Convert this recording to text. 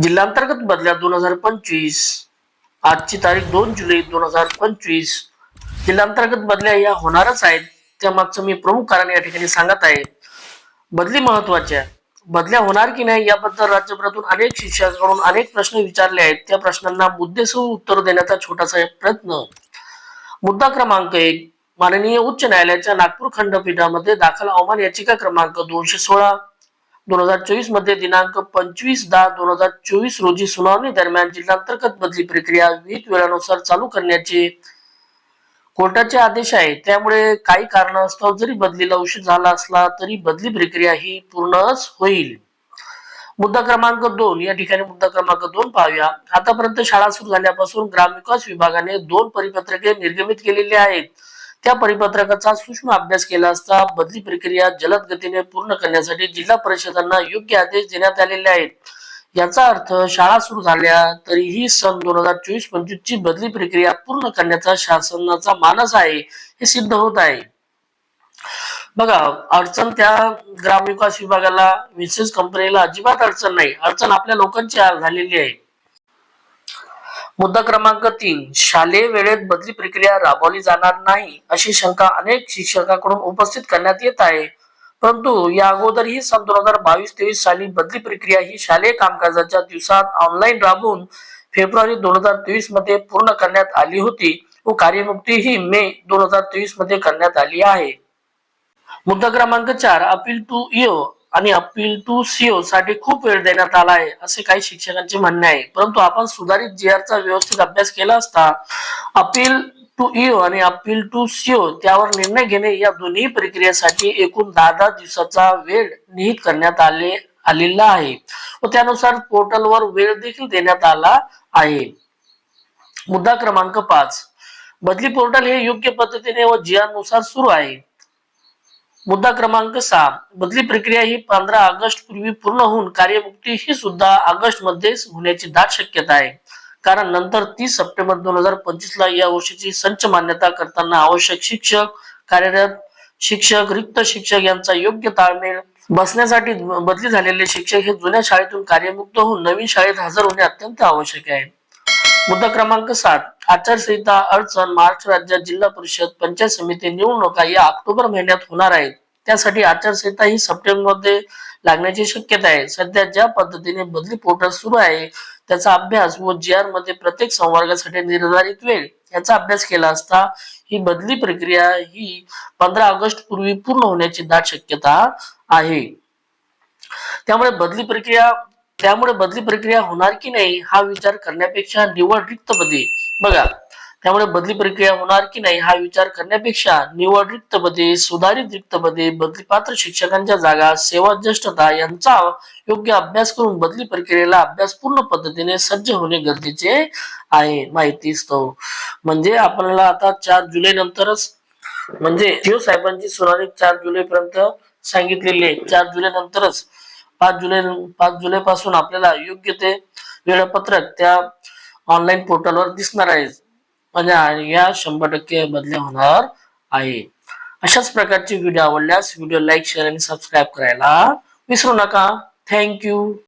जिल्हांतर्गत बदल्या दोन हजार पंचवीस आजची तारीख दोन जुलै दोन हजार पंचवीस. जिल्हांतर्गत बदल्या या होणारच आहेत. त्या मागचं मी प्रमुख कारण या ठिकाणी सांगत आहे. बदली महत्त्वाच्या बदल्या होणार की नाही याबद्दल राज्यभरातून अनेक शिक्षकांकडून अनेक प्रश्न विचारले आहेत. त्या प्रश्नांना मुद्देसह उत्तर देण्याचा छोटासा प्रयत्न. मुद्दा क्रमांक एक माननीय उच्च न्यायालयाच्या नागपूर खंडपीठामध्ये दाखल अवमान याचिका क्रमांक दोनशे सोळा. दोन हजार चोवीसमध्ये दिनांक पंचवीस दहा दोन हजार चोवीस रोजी सुनावणी दरम्यान जिल्हांतर्गत बदली प्रक्रिया विहित वेळानुसार चालू करण्याचे कोर्टाचे आदेश आहे त्यामुळे काही कारणास्तव जरी बदलीला उशीर झाला असला तरी बदली प्रक्रिया ही पूर्णच होईल. मुद्दा क्रमांक दोन या ठिकाणी मुद्दा क्रमांक दोन पाहूया. आतापर्यंत शाळा सुरू झाल्यापासून ग्रामविकास विभागाने दोन परिपत्रके निर्गमित केलेली आहेत. त्या परिपत्रकाचा सूक्ष्म अभ्यास केला असता बदली प्रक्रिया जलद गतीने पूर्ण करण्यासाठी जिल्हा परिषदांना योग्य आदेश देण्यात आलेले आहेत. याचा अर्थ शाळा सुरू झाल्या तरीही सन दोन हजार चोवीस पंचवीस ची बदली प्रक्रिया पूर्ण करण्याचा शासनाचा मानस आहे हे सिद्ध होत आहे. बघा अडचण त्या ग्रामविकास विभागाला विशेष कंपनीला अजिबात अडचण नाही. अडचण आपल्या लोकांची झालेली आहे. मुद्दा क्रमांक तीन शालेय वेळेत बदली प्रक्रिया राबवली जाणार नाही अशी शंका अनेक शिक्षकांकडून उपस्थित करण्यात येत आहे. परंतु या अगोदरही सन दोन हजार बावीस तेवीस साली बदली प्रक्रिया ही शालेय कामकाजाच्या दिवसात ऑनलाईन राबवून फेब्रुवारी दोन हजार तेवीसमध्ये पूर्ण करण्यात आली होती व कार्यमुक्ती ही मे दोन हजार तेवीसमध्ये करण्यात आली आहे. मुद्दा क्रमांक चार अपील टू इओ आणि अपील टू सीओ साठी खूप वेळ देण्यात आला आहे असे काही शिक्षकांचे म्हणणे आहे. परंतु आपण सुधारित जी चा व्यवस्थित अभ्यास केला असता अपील टू इओ आणि अपील टू सीओ त्यावर निर्णय घेणे या दोन्ही प्रक्रियेसाठी एकूण दहा दहा दिवसाचा वेळ निहित करण्यात आले आलेला आहे. व त्यानुसार पोर्टलवर वेळ देखील देण्यात आला आहे. मुद्दा क्रमांक पाच. बदली पोर्टल हे योग्य पद्धतीने व जी नुसार सुरू आहे. मुद्दा क्रमांक सहा. बदली प्रक्रिया ही पंधरा ऑगस्ट पूर्वी पूर्ण होऊन कार्यमुक्ती ही सुद्धा ऑगस्टमध्ये होण्याची दाट शक्यता आहे. कारण नंतर तीस सप्टेंबर दोन हजार पंचवीस ला या वर्षीची संच मान्यता करताना आवश्यक शिक्षक कार्यरत शिक्षक रिक्त शिक्षक यांचा योग्य ताळमेळ बसण्यासाठी बदली झालेले शिक्षक हे जुन्या शाळेतून कार्यमुक्त होऊन नवीन शाळेत हजर होणे अत्यंत आवश्यक आहे. मुद्दा क्रमांक सात. आचारसंहिता अडचण महाराष्ट्र राज्यात जिल्हा परिषद पंचायत समिती निवडणुका या ऑक्टोबर महिन्यात होणार आहेत. त्यासाठी आचारसंहिता ही सप्टेंबरमध्ये लागण्याची शक्यता आहे. सध्या ज्या पद्धतीने बदली पोर्टल सुरू आहे त्याचा अभ्यास व जी आरमध्ये प्रत्येक संवर्गासाठी निर्धारित वेळ याचा अभ्यास केला असता ही बदली प्रक्रिया ही पंधरा ऑगस्ट पूर्वी पूर्ण होण्याची दाट शक्यता आहे. त्यामुळे बदली प्रक्रिया त्यामुळे बदली प्रक्रिया होणार की नाही हा विचार करण्यापेक्षा निवड रिक्त पदे बघा त्यामुळे बदली प्रक्रिया होणार की नाही हा विचार करण्यापेक्षा निवड रिक्त पदे सुधारित रिक्त पदे बदली पात्र शिक्षकांच्या जागा सेवा ज्येष्ठता यांचा योग्य अभ्यास करून बदली प्रक्रियेला अभ्यास पूर्ण पद्धतीने सज्ज होणे गरजेचे आहे माहिती असतो. म्हणजे आपल्याला आता चार जुलै नंतरच म्हणजे जिओ साहेबांची सुनावणी चार जुलै पर्यंत सांगितलेली आहे. चार जुलै नंतरच पाच जुलै पाच जुलै पासून आपल्याला योग्य ते वेळापत्रक त्या ऑनलाईन पोर्टलवर दिसणार आहे. म्हणजे या शंभर टक्के बदल्या होणार आहे. अशाच प्रकारचे व्हिडिओ आवडल्यास व्हिडिओ लाईक शेअर आणि सबस्क्राईब करायला विसरू नका. थँक्यू